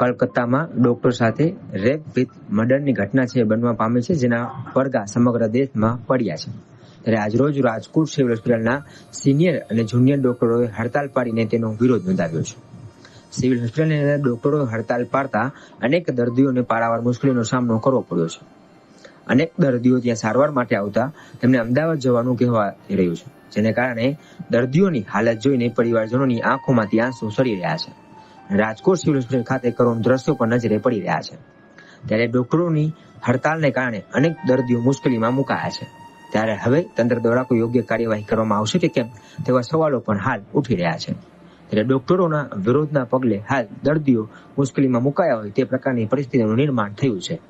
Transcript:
કલકત્તામાં doctor સાથે rape with મર્ડરની ઘટના છે બનવા પામી છે, જેના પડઘા સમગ્ર દેશમાં પડ્યા છે. ત્યારે આજરોજ રાજકોટ સિવિલ હોસ્પિટલના સિનિયર અને જુનિયર ડોક્ટરોએ હડતાલ પાડીને તેનો વિરોધ નોંધાવ્યો છે. સિવિલ હોસ્પિટલની અંદર ડોક્ટરોએ હડતાલ પાડતા અનેક દર્દીઓને પારાવાર મુશ્કેલીનો સામનો કરવો પડ્યો છે. અનેક દર્દીઓ ત્યાં સારવાર માટે આવતા તેમને અમદાવાદ જવાનું કહેવા રહ્યું છે, જેને કારણે દર્દીઓની હાલત જોઈને પરિવારજનોની આંખોમાંથી આંસુ સરી રહ્યા છે. રાજકોટ સિવિલ હોસ્પિટલ ખાતે કરુણ દ્રશ્યો પણ નજરે પડી રહ્યા છે. ત્યારે ડોક્ટરોની હડતાલને કારણે અનેક દર્દીઓ મુશ્કેલીમાં મુકાયા છે. ત્યારે હવે તંત્ર દ્વારા કોઈ યોગ્ય કાર્યવાહી કરવામાં આવશે કે કેમ તેવા સવાલો પણ હાલ ઉઠી રહ્યા છે. ત્યારે ડોક્ટરોના વિરોધના પગલે હાલ દર્દીઓ મુશ્કેલીમાં મુકાયા હોય તે પ્રકારની પરિસ્થિતિનું નિર્માણ થયું છે.